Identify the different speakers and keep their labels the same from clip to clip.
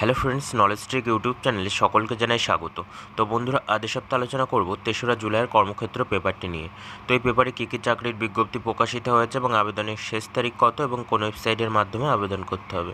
Speaker 1: Hello friends knowledge trick YouTube চ্যানেলে সকলকে জানাই স্বাগত। তো বন্ধুরা, আজ সপ্তাহে আলোচনা করব তেসরা জুলাইয়ের কর্মক্ষেত্র পেপারটি নিয়ে। তো এই পেপারে কী কী চাকরির বিজ্ঞপ্তি প্রকাশিত হয়েছে এবং আবেদনের শেষ তারিখ কত এবং কোন ওয়েবসাইটের মাধ্যমে আবেদন করতে হবে?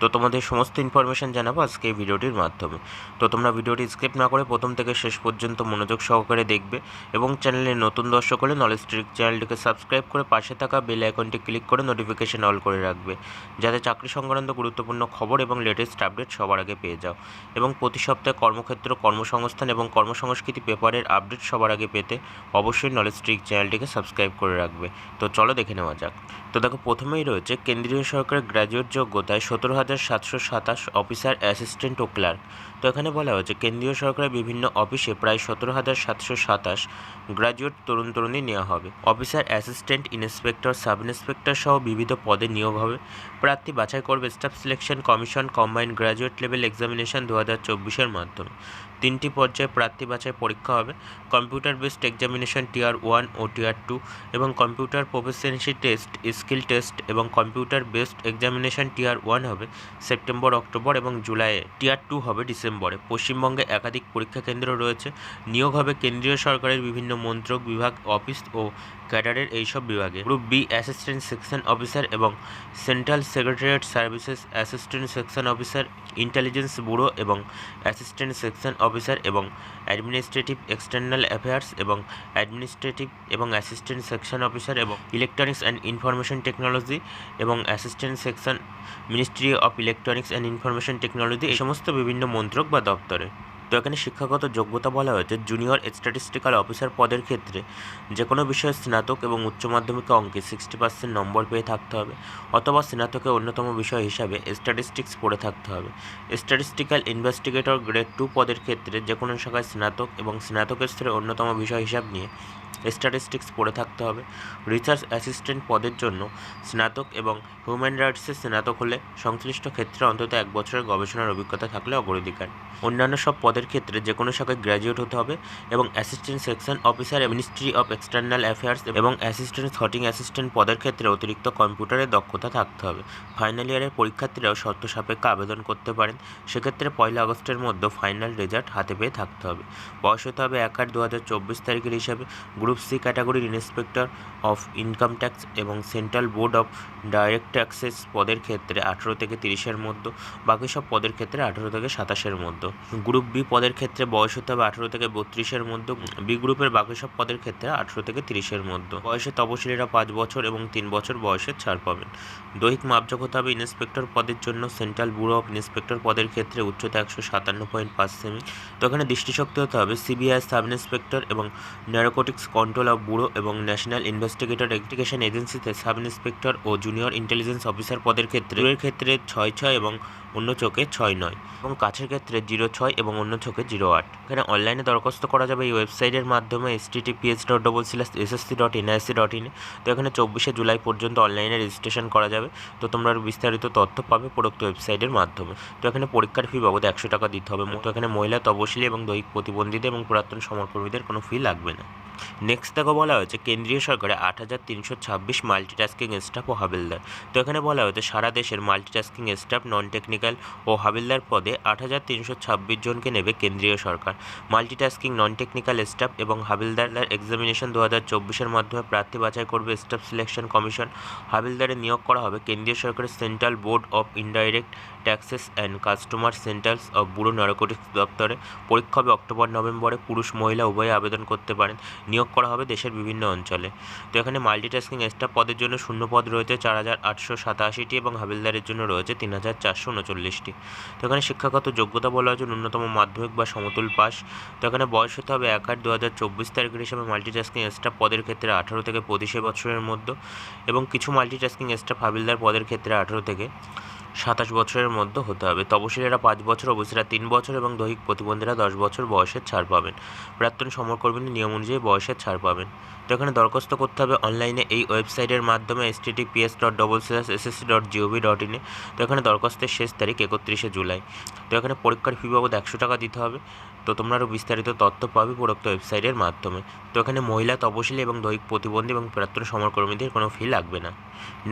Speaker 1: তো তোমাদের সমস্ত ইনফরমেশন জানাব আজকে এই ভিডিওটির মাধ্যমে। তো তোমরা ভিডিওটি স্কিপ না করে প্রথম থেকে শেষ পর্যন্ত মনোযোগ সহকারে দেখবে এবং চ্যানেলে নতুন দর্শক হলে নলেজ ট্রিক চ্যানেলটিকে সাবস্ক্রাইব করে পাশে থাকা বেল আইকনটি ক্লিক করে নোটিফিকেশন অল করে রাখবে। যাতে চাকরি সংক্রান্ত গুরুত্বপূর্ণ খবর এবং লেটেস্ট আপডেট সবার আগে পেয়ে যাও। এবং প্রতি সপ্তাহে কর্মক্ষেত্র, কর্মসংস্থান এবং কর্মসংস্কৃতি পেপারের আপডেট সবার আগে পেতে অবশ্যই নলেজ ট্রিক চ্যানেলটিকে সাবস্ক্রাইব করে রাখবে। তো চলো দেখে নেওয়া যাক। তো দেখো, প্রথমেই রয়েছে কেন্দ্রীয় সরকারের গ্র্যাজুয়েট যোগ্যতায় সতেরো হাজার সাতশো সাতাশ অফিসার অ্যাসিস্ট্যান্ট ও ক্লার্ক এখানে বলা হয়েছে, কেন্দ্রীয় সরকারের বিভিন্ন অফিসে প্রায় সতেরো হাজার সাতশো সাতাশ গ্র্যাজুয়েট তরুণ তরুণী নেওয়া হবে। Officer assistant inspector, sub inspector সহ বিবিধ পদে নিয়োগ হবে। প্রার্থী বাছাই করবে staff selection commission combined graduate level examination দু হাজার চব্বিশের মাধ্যমে। তিনটি পর্যায়ে প্রার্থী বাছাই পরীক্ষা হবে। Computer based examination tier one ও টিয়ার টু এবং computer proficiency test, skill test এবং computer based examination tier one হবে সেপ্টেম্বর, অক্টোবর এবং জুলাইয়ে টিয়ার টু হবে ডিসেম্বরে। পশ্চিমবঙ্গে একাধিক পরীক্ষা কেন্দ্র রয়েছে। নিয়োগ হবে কেন্দ্রীয় সরকারের বিভিন্ন মন্ত্রক বিভাগ, অফিস ও ক্যাডারের এইসব বিভাগে। Group B assistant section officer এবং central secretariat services assistant section officer, intelligence bureau এবং অ্যাসিস্ট্যান্ট সেকশন অফিসার এবং অ্যাডমিনিস্ট্রেটিভ এক্সটার্নাল অ্যাফেয়ার্স এবং অ্যাডমিনিস্ট্রেটিভ এবং অ্যাসিস্ট্যান্ট সেকশন অফিসার এবং ইলেকট্রনিক্স অ্যান্ড ইনফরমেশন টেকনোলজি এবং assistant section ministry of electronics and information technology এই সমস্ত বিভিন্ন মন্ত্রক বা দপ্তরে। তো এখানে শিক্ষাগত যোগ্যতা বলা হয়েছে জুনিয়র স্ট্যাটিস্টিক্যাল অফিসার পদের ক্ষেত্রে যে কোনো বিষয়ে স্নাতক এবং উচ্চ মাধ্যমিকে অঙ্কে সিক্সটি পার্সেন্ট নম্বর পেয়ে থাকতে হবে অথবা স্নাতকের অন্যতম বিষয় হিসাবে স্ট্যাটিস্টিক্স পড়ে থাকতে হবে। স্ট্যাটিস্টিক্যাল ইনভেস্টিগেটর গ্রেড টু পদের ক্ষেত্রে যে কোনো শাখায় স্নাতক এবং স্নাতকের স্তরে অন্যতম বিষয় হিসাব নিয়ে স্ট্যাটিস্টিক্স পড়ে থাকতে হবে। রিসার্চ অ্যাসিস্ট্যান্ট পদের জন্য স্নাতক এবং হিউম্যান রাইটসের স্নাতক হলে সংশ্লিষ্ট ক্ষেত্রে অন্তত এক বছরের গবেষণার অভিজ্ঞতা থাকলে অগ্রাধিকার। অন্যান্য সব পদের ক্ষেত্রে যে কোনো শাখায় গ্র্যাজুয়েট হতে হবে এবং assistant section officer ministry of external affairs এবং অ্যাসিস্ট্যান্ট থটিং অ্যাসিস্ট্যান্ট পদের ক্ষেত্রে অতিরিক্ত কম্পিউটারের দক্ষতা থাকতে হবে। ফাইনাল ইয়ারের পরীক্ষার্থীরাও শর্ত সাপেক্ষে আবেদন করতে পারেন। সেক্ষেত্রে পয়লা আগস্টের মধ্যে ফাইনাল রেজাল্ট হাতে পেয়ে থাকতে হবে। বয়স হতে হবে এক আট দু হাজার চব্বিশ তারিখের হিসাবে। গ্রুপ সি ক্যাটাগরির ইন্সপেক্টর অফ ইনকাম ট্যাক্স এবং central board of direct taxes পদের ক্ষেত্রে আঠেরো থেকে তিরিশের মধ্যে, বাকি সব পদের ক্ষেত্রে আঠেরো থেকে সাতাশের মধ্যে। গ্রুপ বি পদের ক্ষেত্রে বয়স হতে হবে আঠেরো থেকে বত্রিশের মধ্যে, বি গ্রুপের বাকি সব পদের ক্ষেত্রে আঠেরো থেকে তিরিশের মধ্যে। বয়সে তপশিলীরা পাঁচ বছর এবং তিন বছর বয়সের ছাড় পাবেন। দৈহিক মাপযোগ হতে হবে ইন্সপেক্টর পদের জন্য, সেন্ট্রাল ব্যুরো অফ ইন্সপেক্টর পদের ক্ষেত্রে উচ্চতা একশো সাতান্ন পয়েন্ট পাঁচ সেমি। তো এখানে দৃষ্টিশক্তি হতে হবে সিবিআই সাব ইন্সপেক্টর এবং ন্যারোকোটিক্স কন্ট্রোল অফ ব্যুরো এবং ন্যাশনাল ইনভেস্টিগেটর এডুকেশন এজেন্সিতে সাব ইন্সপেক্টর ও জুনিয়র ইন্টেলিজেন্স অফিসার পদের ক্ষেত্রে ক্ষেত্রে ছয় ছয় এবং অন্য চোখে ছয় নয় এবং কাছের ক্ষেত্রে জিরো ছয় এবং অন্য চোখে জিরো আট। এখানে অনলাইনে দরখাস্ত করা যাবে এই ওয়েবসাইটের মাধ্যমে S T PS dot double slash SSC dot NIC dot in তো এখানে চব্বিশে জুলাই পর্যন্ত অনলাইনে রেজিস্ট্রেশন করা যাবে। তো তোমরা বিস্তারিত তথ্য পাবে প্রোক্ত ওয়েবসাইটের মাধ্যমে। তো এখানে পরীক্ষার ফি বাবদ একশো টাকা দিতে হবে। তো এখানে মহিলা তপশিলি এবং দৈহিক প্রতিবন্ধীদের এবং পুরাতন সমরকর্মীদের কোনো ফি লাগবে না। নেক্সট দেখো বলা হয়েছে, কেন্দ্রীয় সরকারে আট হাজার তিনশো ছাব্বিশ মাল্টিটাস্কিং স্টাফ ও হাবিলদার। তো এখানে বলা হয়েছে, সারা দেশের মাল্টিটাস্কিং স্টাফ নন টেকনিক্যাল ও হাবিলদার পদে আট হাজার তিনশো ছাব্বিশ জনকে নেবে কেন্দ্রীয় সরকার। মাল্টিটাস্কিং নন টেকনিক্যাল স্টাফ এবং হাবিলদার এক্সামিনেশন দু হাজার চব্বিশের মাধ্যমে প্রার্থী বাছাই করবে স্টাফ সিলেকশন কমিশন হাবিলদারে নিয়োগ করা হবে কেন্দ্রীয় সরকারের central board of indirect taxes and customer centres of bureau narcotics দপ্তরে পরীক্ষা হবে অক্টোবর, নভেম্বরে। পুরুষ, মহিলা, উভয়ে আবেদন করতে পারেন। নিয়োগ করা হবে দেশের বিভিন্ন অঞ্চলে। তো এখানে মাল্টিটাস্কিং স্টাফ পদের জন্য শূন্য পদ রয়েছে, চার হাজার আটশো সাতাশিটি এবং হাবিলদারের জন্য রয়েছে তিন হাজার চারশো উনচল্লিশটি। তো এখানে শিক্ষাগত যোগ্যতা বলা হয়েছে, ন্যূনতম মাধ্যমিক বা সমতুল পাস তো এখানে বয়স হতে হবে এক আট দু হাজার চব্বিশ তারিখের হিসাবে মাল্টিটাস্কিং স্টাফ পদের ক্ষেত্রে আঠারো থেকে পঁচিশে বছরের মধ্যে এবং কিছু মাল্টিটাস্কিং স্টাফ হাবিলদার পদের ক্ষেত্রে আঠারো থেকে। সাতাশ বছরের মধ্যে হতে হবে। তপশিলীরা পাঁচ বছর অবশ্যরা তিন বছর এবং দৈহিক প্রতিবন্ধীরা দশ বছর বয়সের ছাড় পাবেন। প্রাক্তন সমরকর্মীদের নিয়ম অনুযায়ী বয়সের ছাড় পাবেন। তো এখানে দরখাস্ত করতে হবে অনলাইনে এই ওয়েবসাইটের মাধ্যমে S PS dot double slash SSC dot GOV dot ইনে তো এখানে দরখাস্তের শেষ তারিখ একত্রিশে জুলাই। তো এখানে পরীক্ষার ফি বাবদ একশো টাকা দিতে হবে। তো তোমরা আরও বিস্তারিত তথ্য পাবে উপরোক্ত ওয়েবসাইটের মাধ্যমে। তো এখানে মহিলা তপশিলি এবং দৈহিক প্রতিবন্ধী এবং প্রাক্তন সমরকর্মীদের কোনো ফি লাগবে না।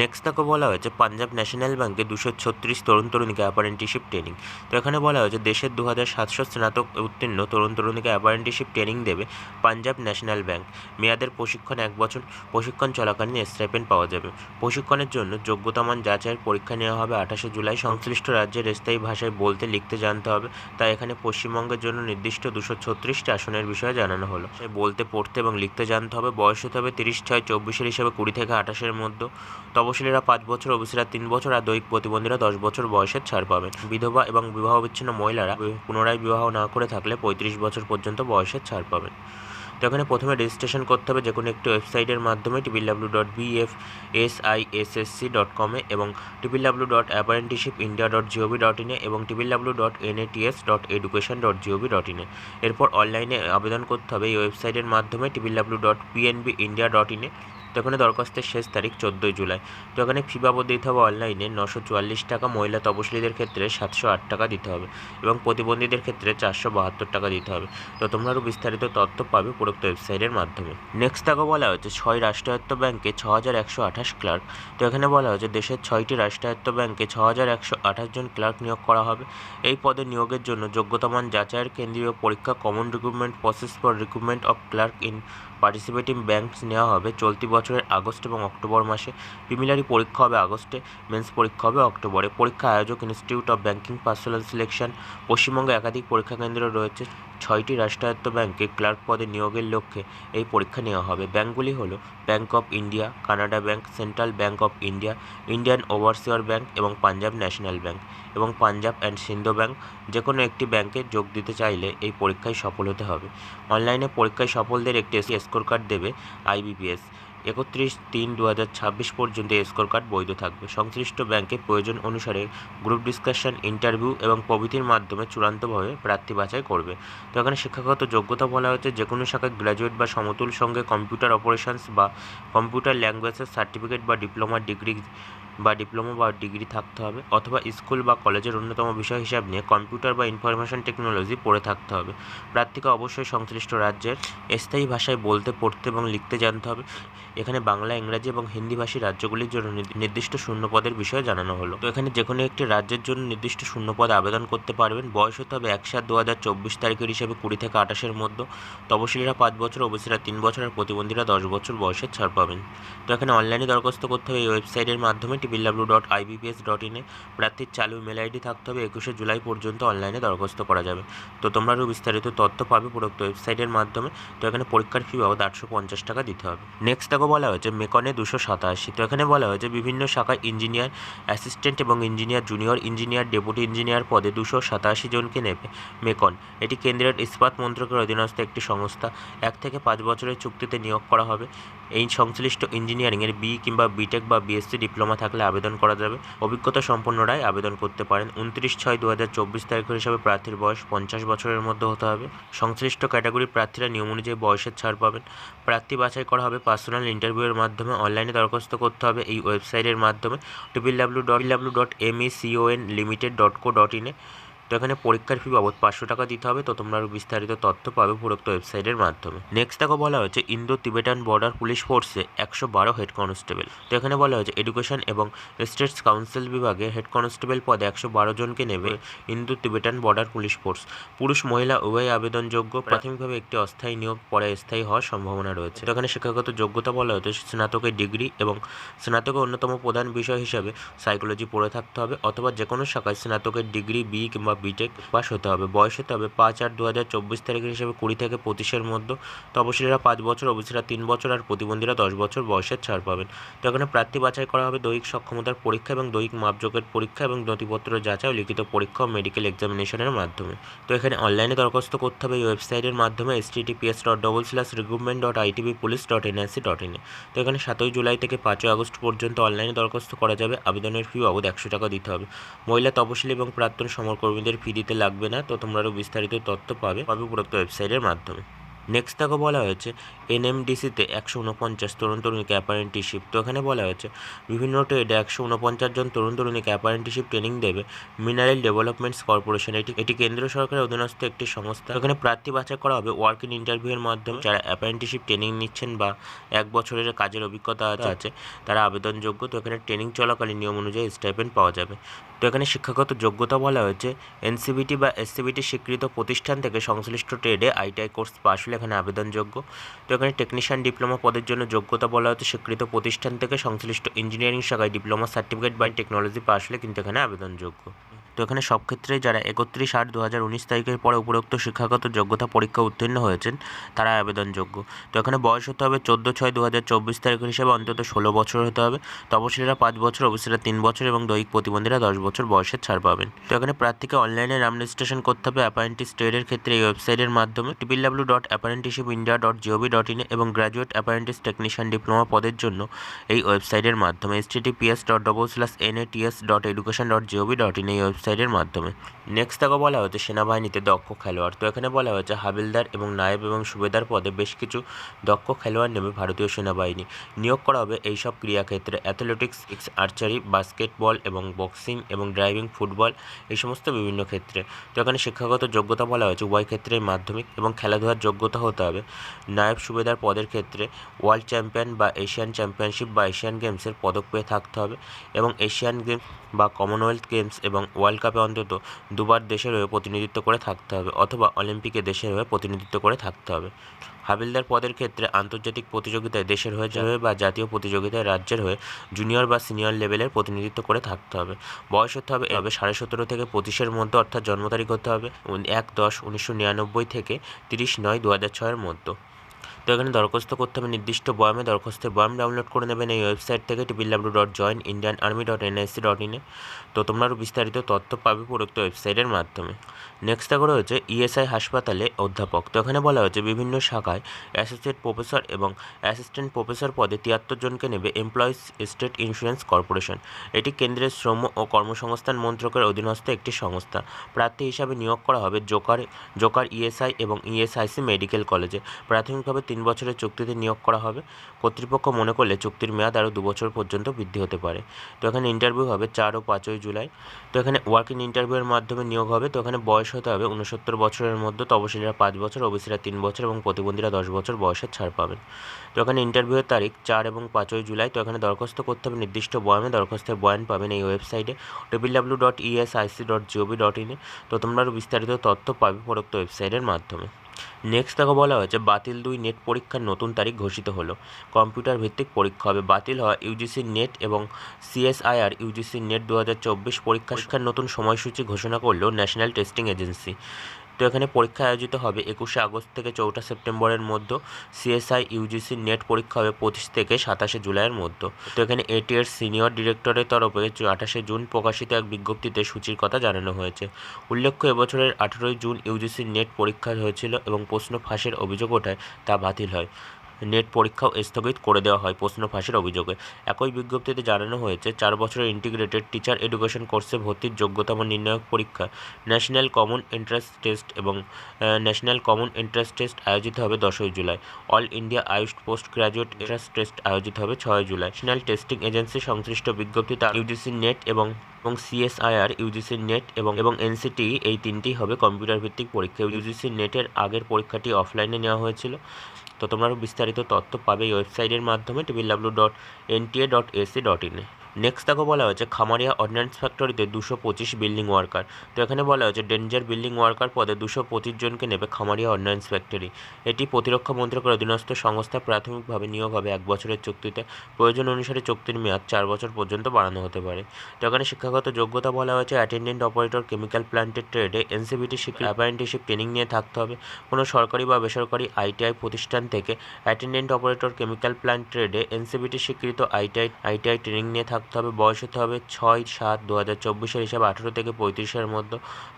Speaker 1: নেক্সট তাকে বলা হয়েছে পাঞ্জাব ন্যাশনাল ব্যাঙ্কে দুশো ছত্রিশ তরুণ তরুণীকে অ্যাপারেন্টিশিপ ট্রেনিং তো এখানে বলা হয়েছে দেশের দু হাজার সাতশো স্নাতক উত্তীর্ণ তরুণ তরুণীকে অ্যাপারেন্টিশিপ ট্রেনিং দেবে পাঞ্জাব ন্যাশনাল ব্যাংক। মেয়াদের প্রশিক্ষণ এক বছর, প্রশিক্ষণ চলাকালীন স্টাইপেন্ড পাওয়া যাবে। প্রশিক্ষণের জন্য যোগ্যতামান যাচাইয়ের পরীক্ষা নেওয়া হবে আঠাশে জুলাই। সংশ্লিষ্ট রাজ্যের স্থায়ী ভাষায় বলতে, লিখতে জানতে হবে। তাই এখানে পশ্চিমবঙ্গের জন্য নির্দিষ্ট দুশো ছত্রিশটি আসনের বিষয়ে জানানো হলো। সে বলতে, পড়তে এবং লিখতে জানতে হবে, বয়স হতে হবে তিরিশ ছয়, চব্বিশের হিসাবে কুড়ি থেকে আঠাশের মধ্যে। তপশিলীরা পাঁচ বছর, ওবিসিরা তিন বছর আর দৈহিক প্রতিবন্ধীরা দশ বছর বয়সের ছাড় পাবেন বিধবা এবং বিবাহ বিচ্ছিন্ন মহিলারা পুনরায় বিবাহ না করে থাকলে পঁয়ত্রিশ বছর পর্যন্ত বয়সের ছাড় পাবেন। তো এখানে প্রথমে রেজিস্ট্রেশন করতে হবে যে কোনো একটি ওয়েবসাইটের মাধ্যমে TPW dot BF S I S S C dot কমে এবং TPW dot apprenticeship India dot GOV dot ইনে এবং TPW dot NATS dot education dot GOV dot ইনে এরপর অনলাইনে আবেদন করতে হবে। এই ওয়েবসাইটের মাধ্যমে TPW dot PNB India dot ইনে তো এখানে দরখাস্তের শেষ তারিখ চোদ্দোই জুলাই তো এখানে ফি বাবদ দিতে হবে অনলাইনে নশো চুয়াল্লিশ টাকা মহিলা তপশিলীদের ক্ষেত্রে সাতশো আট টাকা দিতে হবে এবং প্রতিবন্ধীদের ক্ষেত্রে চারশো বাহাত্তর টাকা দিতে হবে। তো তোমরা আরও বিস্তারিত তথ্য পাবে উপরোক্ত ওয়েবসাইটের মাধ্যমে। নেক্সট দেখো বলা হয়েছে, ছয় রাষ্ট্রায়ত্ত ব্যাংকে ছ হাজার একশো আঠাশ ক্লার্ক তো এখানে বলা হয়েছে, দেশের ছয়টি রাষ্ট্রায়ত্ত ব্যাংকে ছ হাজার একশো আঠাশ জন ক্লার্ক নিয়োগ করা হবে। এই পদে নিয়োগের জন্য যোগ্যতামান যাচাইয়ের কেন্দ্রীয় পরীক্ষা common recruitment process for recruitment of clerk in participating banks নেওয়া হবে। চলতি বছরের আগস্ট এবং অক্টোবর মাসে। প্রিমিলারি পরীক্ষা হবে আগস্টে, মেন্স পরীক্ষা হবে অক্টোবরে। পরীক্ষা আয়োজক institute of banking, personnel selection, পশ্চিমবঙ্গে একাধিক পরীক্ষা কেন্দ্র রয়েছে। ছয়টি রাষ্ট্রায়ত্ত ব্যাংকে ক্লার্ক পদে নিয়োগের লক্ষ্যে এই পরীক্ষা নেওয়া হবে। ব্যাংকগুলি হলো bank of India, Canara bank, central bank of India, Indian overseas bank এবং পাঞ্জাব ন্যাশনাল ব্যাংক এবং পাঞ্জাব অ্যান্ড সিন্ধু ব্যাংক। যে কোনো একটি ব্যাংকে যোগ দিতে চাইলে এই পরীক্ষায় সফল হতে হবে। অনলাইনে পরীক্ষায় সফলদের একটি স্কোর কার্ড দেবে আইবিপিএস। একত্রিশ তিন দু পর্যন্ত স্কোর কার্ড বৈধ থাকবে। সংশ্লিষ্ট ব্যাংকে প্রয়োজন অনুসারে গ্রুপ ডিসকাশন, ইন্টারভিউ এবং প্রভৃতির মাধ্যমে চূড়ান্তভাবে প্রার্থী বাছাই করবে। তো এখানে শিক্ষাগত যোগ্যতা বলা হয়েছে যে কোনো শাখায় গ্র্যাজুয়েট বা সমতুল সঙ্গে কম্পিউটার অপারেশনস বা কম্পিউটার ল্যাঙ্গুয়েজের সার্টিফিকেট বা ডিপ্লোমা ডিগ্রি বা ডিপ্লোমা বা ডিগ্রি থাকতে হবে অথবা স্কুল বা কলেজের অন্যতম বিষয় হিসাব নিয়ে কম্পিউটার বা ইনফরমেশন টেকনোলজি পড়ে থাকতে হবে। প্রার্থীকে অবশ্যই সংশ্লিষ্ট রাজ্যের স্থায়ী ভাষায় বলতে, পড়তে এবং লিখতে জানতে হবে। এখানে বাংলা, ইংরাজি এবং হিন্দিভাষী রাজ্যগুলির জন্য নির্দি- নির্দিষ্ট শূন্যপদের বিষয়ে জানানো হলো। তো এখানে যে কোনো একটি রাজ্যের জন্য নির্দিষ্ট শূন্যপদ আবেদন করতে পারবেন। বয়স হতে হবে এক সাত দু হাজার চব্বিশ তারিখের হিসেবে কুড়ি থেকে আঠাশের মধ্যে। তপশিলীরা পাঁচ বছর, ওবিসিরা তিন বছর আর প্রতিবন্ধীরা দশ বছর বয়সের ছাড় পাবেন। তো এখানে অনলাইনে দরখাস্ত করতে হবে এই ওয়েবসাইটের মাধ্যমে। TPL W dot IBPS dot ইনে প্রার্থীর চালু ইমেল আইডি থাকতে হবে। একুশে জুলাই পর্যন্ত অনলাইনে দরখাস্ত করা যাবে। তো তোমরা আরও বিস্তারিত তথ্য পাবে উপরোক্ত ওয়েবসাইটের মাধ্যমে। তো এখানে পরীক্ষার ফি বাবদ আটশো পঞ্চাশ টাকা দিতে হবে। নেক্সট দেখো বলা হয়েছে মেকনে দুশো সাতাশি। তো এখানে বলা হয়েছে, বিভিন্ন শাখায় ইঞ্জিনিয়ার অ্যাসিস্ট্যান্ট এবং engineer junior engineer deputy engineer পদে দুশো সাতাশি জনকে নেবে মেকন এটি কেন্দ্রের ইস্পাত মন্ত্রকের অধীনস্থ একটি সংস্থা। এক থেকে পাঁচ বছরের চুক্তিতে নিয়োগ করা হবে। এই সংশ্লিষ্ট ইঞ্জিনিয়ারিংয়ের বি কিংবা বিটেক বা বিএসসি ডিপ্লোমা থাকলে আবেদন করা যাবে। অভিজ্ঞতা সম্পন্ন রায় আবেদন করতে পারেন। উনত্রিশ ছয় দু হাজার চব্বিশ তারিখ হিসাবে প্রার্থীর বয়স পঞ্চাশ বছরের মধ্যে হতে হবে। সংশ্লিষ্ট ক্যাটাগরির প্রার্থীরা নিয়ম অনুযায়ী বয়সের ছাড় পাবেন। প্রার্থী বাছাই করা হবে পার্সোনাল ইন্টারভিউয়ের মাধ্যমে। অনলাইনে দরখাস্ত করতে হবে এই ওয়েবসাইটের মাধ্যমে। Triple W W dot M E CON limited dot co dot ইনে এখানে পরীক্ষার ফি বাবদ পাঁচশো টাকা দিতে হবে তো তোমরা আরও বিস্তারিত তথ্য পাবে উপরোক্ত ওয়েবসাইটের মাধ্যমে। নেক্সট দেখো বলা হয়েছে ইন্দো তিবেটান বর্ডার পুলিশ ফোর্সে একশো বারো হেড কনস্টেবল তো এখানে বলা হয়েছে এডুকেশন এবং স্টেটস কাউন্সিল বিভাগে হেড কনস্টেবল পদে একশো বারো জনকে নেবে Indo Tibetan border police force পুরুষ মহিলা উভয় আবেদনযোগ্য। প্রাথমিকভাবে একটি অস্থায়ী নিয়োগ পরে স্থায়ী হওয়ার সম্ভাবনা রয়েছে। তো এখানে শিক্ষাগত যোগ্যতা বলা হয়েছে স্নাতকের ডিগ্রি এবং স্নাতকের অন্যতম প্রধান বিষয় হিসাবে সাইকোলজি পড়ে থাকতে হবে অথবা যে কোনো শাখায় স্নাতকের ডিগ্রি বি কিংবা বিটেক পাস হতে হবে। বয়স হতে হবে পাঁচ আট দু হাজার চব্বিশ তারিখের হিসেবে কুড়ি থেকে পঁচিশের মধ্যে। তপশিলীরা পাঁচ বছর অবসীরা তিন বছর আর প্রতিবন্ধীরা দশ বছর বয়সের ছাড় পাবেন। তো এখানে প্রার্থী বাছাই করা হবে দৈহিক সক্ষমতার পরীক্ষা এবং দৈহিক মাপযোগের পরীক্ষা এবং নথিপত্র যাচাই লিখিত পরীক্ষা ও মেডিকেল এক্সামিনেশনের মাধ্যমে। তো এখানে অনলাইনে দরখাস্ত করতে হবে এই ওয়েবসাইটের মাধ্যমে S TTPS dot double slash recruitment dot ITB police dot NIC dot ইনে তো এখানে সাতই জুলাই থেকে পাঁচই আগস্ট পর্যন্ত অনলাইনে দরখাস্ত করা যাবে। আবেদনের ফি বাবদ একশো টাকা দিতে হবে। মহিলা তপশিলি এবং প্রাক্তন সমরকর্মীদের ফি দিতে লাগবে না তো তোমরা আরও বিস্তারিত তথ্য পাবে পাবে উপরোক্ত ওয়েবসাইটের মাধ্যমে। নেক্সট তাকে বলা হয়েছে এনএমডিসিতে একশো উনপঞ্চাশ তরুণ তরুণীকে অ্যাপারেন্টিশিপ তো এখানে বলা হয়েছে বিভিন্ন ট্রেডে একশো উনপঞ্চাশ জন তরুণ তরুণীকে অ্যাপারেন্টিশিপ ট্রেনিং দেবে। মিনারেল ডেভেলপমেন্টস কর্পোরেশন এটি এটি কেন্দ্র সরকারের অধীনস্থ একটি সংস্থা। এখানে প্রার্থী বাছাই করা হবে ওয়ার্ক ইন ইন্টারভিউয়ের মাধ্যমে। যারা অ্যাপারেন্টিশিপ ট্রেনিং নিচ্ছেন বা এক বছরের কাজের অভিজ্ঞতা আছে তারা আবেদনযোগ্য। তো এখানে ট্রেনিং চলাকালীন নিয়ম অনুযায়ী স্টাইপেন্ড পাওয়া যাবে। তো এখানে শিক্ষাগত যোগ্যতা বলা হয়েছে। এনসিবিটি বা এসসিবিটি স্বীকৃত প্রতিষ্ঠান থেকে সংশ্লিষ্ট ট্রেডে আইটিআই কোর্স পাস হলে এখানে আবেদনযোগ্য। তো এখানে টেকনিশিয়ান ডিপ্লোমা পদের জন্য যোগ্যতা বলা হয়েছে। স্বীকৃত প্রতিষ্ঠান থেকে সংশ্লিষ্ট ইঞ্জিনিয়ারিং শাখায় ডিপ্লোমা সার্টিফিকেট বা টেকনোলজি পাস হলে কিন্তু এখানে আবেদনযোগ্য। তো এখানে সব ক্ষেত্রেই যারা একত্রিশ আট দু হাজার উনিশ তারিখের পরে উপরোক্ত শিক্ষাগত যোগ্যতা পরীক্ষা উত্তীর্ণ হয়েছেন, তারা আবেদনযোগ্য। তো এখানে বয়স হতে হবে চোদ্দ ছয় দু হাজার চব্বিশ তারিখের হিসাবে অন্তত ষোলো বছর হতে হবে। তপশিলীরা পাঁচ বছর অবশ্যরা তিন বছর এবং দৈহিক প্রতিবন্ধীরা দশ বছর বয়সের ছাড় পাবেন। তো এখানে প্রার্থীকে অনলাইনে নাম রেজিস্ট্রেশন করতে হবে অ্যাপারেন্টিস ট্রেডের ক্ষেত্রে এই ওয়েবসাইটের মাধ্যমে। Triple W dot apprenticeship India dot GOV dot in এবং গ্র্যাজুয়েট অ্যাপারেন্টিস টেকনিশিয়ান ডিপ্লোমা পদের জন্য এই ওয়েবসাইটের মাধ্যমে। S TTPS dot double slash N A T S dot education dot GOV dot in এই ওয়েবসাইটের মাধ্যমে। নেক্সট তাকে বলা হয়েছে সেনাবাহিনীতে দক্ষ খেলোয়াড়। তো এখানে বলা হয়েছে হাবিলদার এবং নায়েব এবং সুবেদার পদে বেশ কিছু দক্ষ খেলোয়াড় নেবে ভারতীয় সেনাবাহিনী। নিয়োগ করা হবে এইসব ক্রীড়াক্ষেত্রে অ্যাথলেটিক্স এক্স আর্চারি বাস্কেটবল এবং বক্সিং এবং ড্রাইভিং ফুটবল এই সমস্ত বিভিন্ন ক্ষেত্রে। তো এখানে শিক্ষাগত যোগ্যতা বলা হয়েছে উভয় ক্ষেত্রেই মাধ্যমিক এবং খেলাধুলার যোগ্যতা হতে হবে। নায়েব সুবেদার পদের ক্ষেত্রে ওয়ার্ল্ড চ্যাম্পিয়ন বা এশিয়ান চ্যাম্পিয়নশিপ বা এশিয়ান গেমসের পদক পেয়ে থাকতে হবে এবং এশিয়ান গেমস বা কমনওয়েলথ গেমস এবং ওয়ার্ল্ড কাপে অন্তত দুবার দেশের হয়ে প্রতিনিধিত্ব করে থাকতে হবে, অথবা অলিম্পিকে দেশের হয়ে প্রতিনিধিত্ব করে থাকতে হবে। হাবিলদার পদের ক্ষেত্রে আন্তর্জাতিক প্রতিযোগিতায় দেশের হয়ে হয়ে বা জাতীয় প্রতিযোগিতায় রাজ্যের হয়ে জুনিয়র বা সিনিয়র লেভেলের প্রতিনিধিত্ব করে থাকতে হবে। বয়স হতে হবে এভাবে সাড়ে সতেরো থেকে পঁচিশের মধ্যে, অর্থাৎ জন্ম তারিখ হতে হবে এক দশ উনিশশো নিরানব্বই থেকে তিরিশ নয় দু হাজার ছয়ের মধ্যে। তো এখানে দরখাস্ত করতে হবে, নির্দিষ্ট বয়ামে দরখাস্তের বয়াম ডাউনলোড করে নেবেন এই ওয়েবসাইট থেকে triple W dot join Indian army dot NIC dot ইনে তো তোমরা আরও বিস্তারিত তথ্য পাবে উপরোক্ত ওয়েবসাইটের মাধ্যমে। নেক্সট দেখো রয়েছে ইএসআই হাসপাতালে অধ্যাপক। তো এখানে বলা হয়েছে বিভিন্ন শাখায় অ্যাসোসিয়েট প্রফেসর এবং অ্যাসিস্ট্যান্ট প্রফেসর পদে তিয়াত্তর জনকে নেবে এমপ্লয়িজ স্টেট ইন্স্যুরেন্স কর্পোরেশন এটি কেন্দ্রের শ্রম ও কর্মসংস্থান মন্ত্রকের অধীনস্থ একটি সংস্থা। প্রার্থী হিসাবে নিয়োগ করা হবে জোকার জোকার ইএসআই এবং ইএসআইসি মেডিকেল কলেজে প্রাথমিকভাবে তিন বছরের চুক্তিতে নিয়োগ করা হবে। কর্তৃপক্ষ মনে করলে চুক্তির মেয়াদ আরও দু বছর পর্যন্ত বৃদ্ধি হতে পারে। তো এখানে ইন্টারভিউ হবে চার ও পাঁচই জুলাই। তো এখানে ওয়ার্কিং ইন্টারভিউয়ের মাধ্যমে নিয়োগ হবে। তো এখানে বয়স হতে হবে উনসত্তর বছরের মধ্যে। তপশিলীরা পাঁচ বছর ওবিসিরা তিন বছর এবং প্রতিবন্ধীরা দশ বছর বয়সের ছাড় পাবেন। তো এখানে ইন্টারভিউয়ের তারিখ চার এবং পাঁচই জুলাই। তো এখানে দরখাস্ত করতে হবে নির্দিষ্ট বয়ানে। দরখাস্তের বয়ান পাবেন এই ওয়েবসাইটে W W dot ESIC dot GOV dot ইনে তো তোমরা আরও বিস্তারিত তথ্য পাবে উপরোক্ত ওয়েবসাইটের মাধ্যমে। নেক্সট দেখো বলা হয়েছে, বাতিল দুই নেট পরীক্ষার নতুন তারিখ ঘোষিত হলো। কম্পিউটার ভিত্তিক পরীক্ষা হবে। বাতিল হওয়া ইউজিসি নেট এবং সিএসআইআর ইউজিসি নেট দু হাজার চব্বিশ পরীক্ষার নতুন সময়সূচি ঘোষণা করল ন্যাশনাল টেস্টিং এজেন্সি তো এখানে পরীক্ষা আয়োজিত হবে একুশে আগস্ট থেকে চৌঠা সেপ্টেম্বরের মধ্যে। সিএসআই, ইউজিসি নেট পরীক্ষা হবে পঁচিশ থেকে সাতাশে জুলাইয়ের মধ্যে। তো এখানে এটিএর সিনিয়র ডিরেক্টরের তরফে আঠাশে জুন প্রকাশিত এক বিজ্ঞপ্তিতে সূচির কথা জানানো হয়েছে। উল্লেখ্য, এবছরের আঠেরোই জুন ইউজিসি নেট পরীক্ষা হয়েছিল এবং প্রশ্ন ফাঁসের অভিযোগ ওঠায় তা বাতিল হয়। নেট পরীক্ষাও স্থগিত করে দেওয়া হয় প্রশ্ন ফাঁসের অভিযোগে। একই বিজ্ঞপ্তিতে জানানো হয়েছে, চার বছরের ইন্টিগ্রেটেড টিচার এডুকেশন কোর্সে ভর্তির যোগ্যতা বা নির্ণায়ক পরীক্ষা, ন্যাশনাল কমন এন্ট্রান্স টেস্ট এবং ন্যাশনাল কমন এন্ট্রান্স টেস্ট আয়োজিত হবে দশই July. All India AYUSH post graduate entrance test আয়োজিত হবে ছয় জুলাই। ন্যাশনাল টেস্টিং এজেন্সি সংশ্লিষ্ট বিজ্ঞপ্তিতে ইউজিসি নেট এবং এবং সিএসআইআর, ইউজিসি নেট এবং এবং এনসিটি এই তিনটি হবে কম্পিউটার ভিত্তিক পরীক্ষা। ইউজিসি নেটের আগের পরীক্ষাটি অফলাইনে নেওয়া হয়েছিল। তো তোমরা বিস্তারিত তথ্য পাবে এই ওয়েবসাইটের মাধ্যমে triple W dot NTA dot AC dot ইনে নেক্সট দেখো বলা হয়েছে খামারিয়া অর্ডিন্যান্স ফ্যাক্টরিতে দুশো পঁচিশ বিল্ডিং ওয়ার্কার তো এখানে বলা হয়েছে ডেঞ্জার বিল্ডিং ওয়ার্কার পদে দুশো পঁচিশ জনকে নেবে খামারিয়া অর্ডিন্যান্স ফ্যাক্টরি এটি প্রতিরক্ষা মন্ত্রকের অধীনস্থ সংস্থা প্রাথমিকভাবে নিয়োগ হবে এক বছরের চুক্তিতে। প্রয়োজন অনুসারে চুক্তির মেয়াদ চার বছর পর্যন্ত বাড়ানো হতে পারে। তো এখানে শিক্ষাগত যোগ্যতা বলা হয়েছে অ্যাটেন্ডেন্ট অপারেটর কেমিক্যাল প্ল্যান্টের ট্রেডে এনসিবিটি শিক্ষা অ্যাপারেন্টিসিপ ট্রেনিং নিয়ে থাকতে হবে। কোনো সরকারি বা বেসরকারি আইটিআই প্রতিষ্ঠান থেকে অ্যাটেন্ডেন্ট অপারেটর কেমিক্যাল প্ল্যান্ট ট্রেডে এনসিবিটি স্বীকৃত আইটিআই আইটিআই ট্রেনিং নিয়ে থাকতে হবে, বয়স হতে হবে ছয় সাত দু হাজার চব্বিশের হিসাবে আঠেরো থেকে পঁয়ত্রিশের মধ্যে।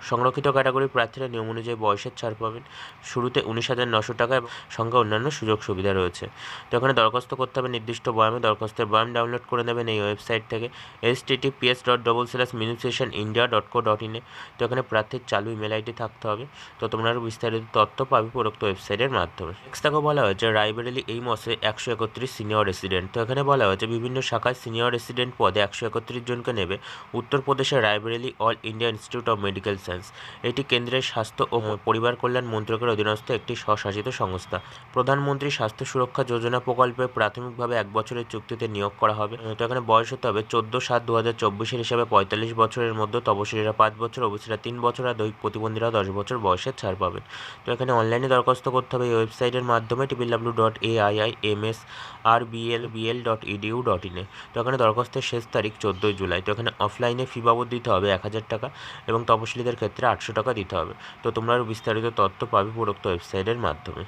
Speaker 1: সংরক্ষিত ক্যাটাগরির প্রার্থীরা নিয়ম অনুযায়ী বয়সের ছাড় পাবেন। শুরুতে উনিশ হাজার নশো টাকা এবং সঙ্গে অন্যান্য সুযোগ সুবিধা রয়েছে। তো এখানে দরখাস্ত করতে হবে নির্দিষ্ট বয়ামে। দরখাস্তের বয়াম ডাউনলোড করে নেবেন এই ওয়েবসাইট থেকে। S T PS dot double slash ministration India dot co dot ইনে তো এখানে প্রার্থীর চালু ইমেল আইডি থাকতে হবে। তো তোমরা আরও বিস্তারিত তথ্য পাবে উপরোক্ত ওয়েবসাইটের মাধ্যমে। নেক্সট দেখো বলা হয়েছে রায়বেরেলি এই মাসে একশো একত্রিশ সিনিয়র রেসিডেন্ট। তো এখানে বলা হয়েছে, বিভিন্ন শাখায় সিনিয়র রেসিডেন্ট পদে একশো একত্রিশ জনকে নেবে। উত্তরপ্রদেশের Raebareli all India institute of medical science. এটি কেন্দ্রের স্বাস্থ্য ও পরিবার কল্যাণ মন্ত্রকের অধীনস্থ একটি স্বশাসিত সংস্থা। প্রধানমন্ত্রী স্বাস্থ্য সুরক্ষা যোজনা প্রকল্পে প্রাথমিকভাবে এক বছরের চুক্তিতে নিয়োগ করা হবে। তো এখানে বয়স হতে হবে চোদ্দ সাত দু হাজার চব্বিশের হিসাবে পঁয়তাল্লিশ বছরের মধ্যে তপশিলীরা পাঁচ বছর, ওবিসিরা তিন বছর আর দৈহিক প্রতিবন্ধীরা দশ বছর বয়সে ছাড় পাবেন। তো এখানে অনলাইনে দরখাস্ত করতে হবে এই ওয়েবসাইটের মাধ্যমে triple W dot A I I M S R BL BL dot EDU dot ইনে তো এখানে দরখাস্তের শেষ তারিখ চোদ্দোই জুলাই। তো এখানে অফলাইনে ফি বাবদ দিতে হবে এক হাজার টাকা এবং তপশিলিদের ক্ষেত্রে আটশো টাকা দিতে হবে। তো তোমরা বিস্তারিত তথ্য পাবে উপরোক্ত ওয়েবসাইটের মাধ্যমে।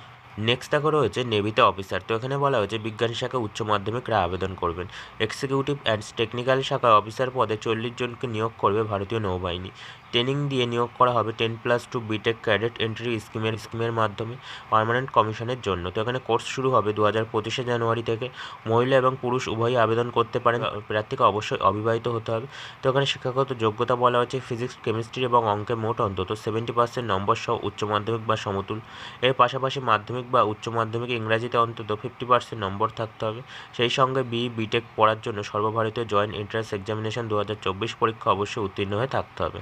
Speaker 1: নেক্সট দেখো রয়েছে নেভিতে অফিসার তো এখানে বলা হয়েছে বিজ্ঞান শাখা উচ্চ মাধ্যমিকরা আবেদন করবেন। এক্সিকিউটিভ অ্যান্ড টেকনিক্যাল শাখা অফিসার পদে চল্লিশ জনকে নিয়োগ করবে ভারতীয় নৌবাহিনী। ট্রেনিং দিয়ে নিয়োগ করা হবে ten plus two BTech cadet entry স্কিমের স্কিমের মাধ্যমে পার্মানেন্ট কমিশনের জন্য। তো এখানে কোর্স শুরু হবে দু হাজার পঁচিশে জানুয়ারি থেকে। মহিলা এবং পুরুষ উভয়ই আবেদন করতে পারেন। প্রার্থীকে অবশ্যই অবিবাহিত হতে হবে। তো এখানে শিক্ষাগত যোগ্যতা বলা হয়েছে ফিজিক্স কেমিস্ট্রি এবং অঙ্কে মোট অন্তত সেভেন্টি পার্সেন্ট নম্বর সহ উচ্চ মাধ্যমিক বা সমতুল এর পাশাপাশি মাধ্যমিক বা উচ্চ মাধ্যমিক ইংরাজিতে অন্তত ফিফটি পার্সেন্ট নম্বর থাকতে হবে। সেই সঙ্গে বি বিটেক পড়ার জন্য সর্বভারতীয় জয়েন্ট এন্ট্রান্স এক্সামিনেশন দু হাজার চব্বিশ পরীক্ষা অবশ্যই উত্তীর্ণ হয়ে থাকতে হবে।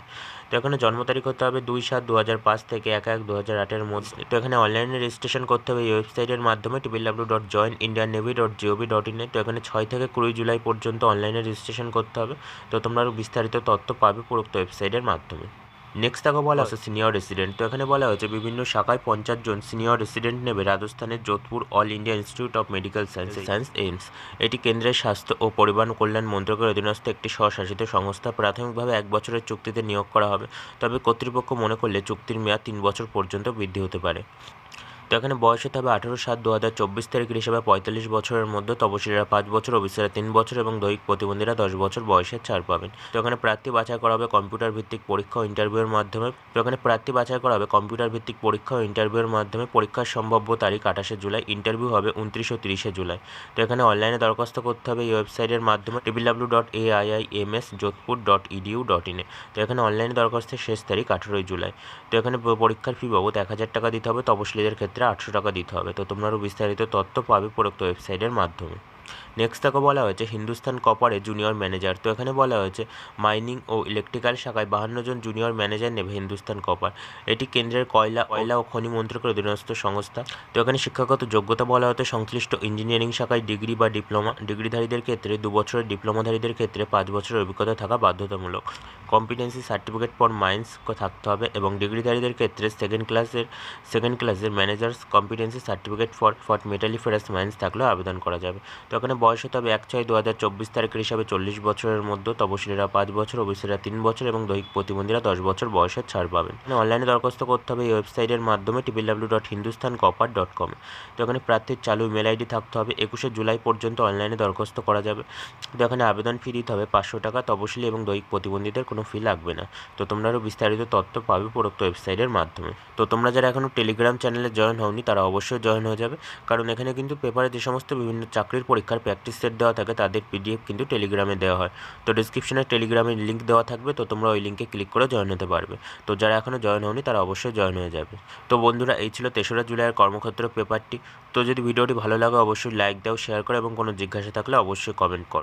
Speaker 1: তো এখানে জন্ম তারিখ হতে হবে দুই সাত দু পাঁচ থেকে এক এক দু হাজার আটের মধ্যে। তো এখানে অনলাইনে রেজিস্ট্রেশন করতে হবে এই ওয়েবসাইটের মাধ্যমে triple dot join Indian navy dot GOV dot ইনে তো এখানে ছয় থেকে কুড়ি জুলাই পর্যন্ত অনলাইনে রেজিস্ট্রেশন করতে হবে। তো তোমরা আরও বিস্তারিত তথ্য পাবে পুরোক্ত ওয়েবসাইটের মাধ্যমে। নেক্সট তাকে বলা হচ্ছে সিনিয়র রেসিডেন্ট তো এখানে বলা হয়েছে বিভিন্ন শাখায় পঞ্চাশ জন সিনিয়র রেসিডেন্ট নেবে। রাজস্থানের Jodhpur all India institute of medical science science AIIMS এটি কেন্দ্রের স্বাস্থ্য ও পরিবহন কল্যাণ মন্ত্রকের অধীনস্থ একটি স্বশাসিত সংস্থা। প্রাথমিকভাবে এক বছরের চুক্তিতে নিয়োগ করা হবে। তবে কর্তৃপক্ষ মনে করলে চুক্তির মেয়াদ তিন বছর পর্যন্ত বৃদ্ধি হতে পারে। তো এখানে বয়স হতে হবে আঠেরো সাত দু হাজার চব্বিশ তারিখের হিসাবে পঁয়তাল্লিশ বছরের মধ্যে তপশিলীরা পাঁচ বছর, অফিসাররা তিন বছর এবং দৈহিক প্রতিবন্ধীরা দশ বছর বয়সের ছাড় পাবেন। তো এখানে প্রার্থী বাছাই করা হবে কম্পিউটার ভিত্তিক পরীক্ষা ও ইন্টারভিউয়ের মাধ্যমে। তো এখানে প্রার্থী বাছাই করা হবে কম্পিউটার ভিত্তিক পরীক্ষা ও ইন্টারভিউয়ের মাধ্যমে। পরীক্ষার সম্ভাব্য তারিখ আঠাশে জুলাই, ইন্টারভিউ হবে উনত্রিশ ও তিরিশে জুলাই। তো এখানে অনলাইনে দরখাস্ত করতে হবে এই ওয়েবসাইটের মাধ্যমে W dot A I I M S Jodhpur dot EDU dot ইনে তো এখানে অনলাইনে দরখাস্তের শেষ তারিখ আঠেরোই জুলাই। তো এখানে পরীক্ষার ফি বাবদ এক হাজার টাকা দিতে হবে। তপশিলীদের ক্ষেত্রে আটশো টাকা দিতে হবে। তো তোমরা আরও বিস্তারিত তথ্য পাবে প্রোডক্ট ওয়েবসাইটের মাধ্যমে। নেক্সট তাকে বলা হয়েছে হিন্দুস্তান কপারে জুনিয়র ম্যানেজার তো এখানে বলা হয়েছে মাইনিং ও ইলেকট্রিক্যাল শাখায় বাহান্ন জন জুনিয়র ম্যানেজার নেবে হিন্দুস্তান কপার। এটি কেন্দ্রের কয়লা কয়লা ও খনি মন্ত্রকের অধীনস্থ সংস্থা। তো এখানে শিক্ষাগত যোগ্যতা বলা হতে সংশ্লিষ্ট ইঞ্জিনিয়ারিং শাখায় ডিগ্রি বা ডিপ্লোমা ডিগ্রিধারীদের ক্ষেত্রে দু বছরের ডিপ্লোমাধারীদের ক্ষেত্রে পাঁচ বছরের অভিজ্ঞতা থাকা বাধ্যতামূলক। কম্পিটেন্সি সার্টিফিকেট ফর মাইন্স থাকতে হবে এবং ডিগ্রিধারীদের ক্ষেত্রে সেকেন্ড ক্লাসের সেকেন্ড ক্লাসের managers competency certificate for for metalliferous mines থাকলেও আবেদন করা যাবে। তো এখানে বয়স হতে হবে এক ছয় দু হাজার চব্বিশ তারিখের হিসাবে চল্লিশ বছরের মধ্যে। তপশিলীরা পাঁচ বছর, ওবিসিরা তিন বছর এবং দৈহিক প্রতিবন্ধীরা দশ বছর বয়সের ছাড় পাবেন। অনলাইনে দরখাস্ত করতে হবে এই ওয়েবসাইটের মাধ্যমে triple W dot Hindustan copper dot com তো এখানে প্রার্থীর চালু ইমেল আইডি থাকতে হবে। একুশে জুলাই পর্যন্ত অনলাইনে দরখাস্ত করা যাবে। তো এখানে আবেদন ফি দিতে হবে পাঁচশো টাকা। তপশিলি এবং দৈহিক প্রতিবন্ধীদের কোনো ফি লাগবে না। তো তোমরা আরও বিস্তারিত তথ্য পাবে উপরোক্ত ওয়েবসাইটের মাধ্যমে। তো তোমরা যারা এখনও টেলিগ্রাম চ্যানেলে জয়েন হওনি, তারা অবশ্যই জয়েন হয়ে যাবে। কারণ এখানে কিন্তু পেপারে যে সমস্ত বিভিন্ন চাকরির পরীক্ষার প্র্যাকটিস সেট দেওয়া থাকে, তাদের পিডিএফ কিন্তু টেলিগ্রামে দেওয়া হয়। তো ডিসক্রিপশনে টেলিগ্রামের লিঙ্ক দেওয়া থাকবে, তো তোমরা ওই লিঙ্কে ক্লিক করে জয়েন হতে পারবে। তো যারা এখনও জয়েন হওনি, তারা অবশ্যই জয়েন হয়ে যাবে। তো বন্ধুরা, এই ছিল তেসরা জুলাইয়ের কর্মক্ষেত্র পেপারটি তো যদি ভিডিওটি ভালো লাগে, অবশ্যই লাইক দাও শেয়ার করো এবং কোনো জিজ্ঞাসা থাকলে অবশ্যই কমেন্ট করো।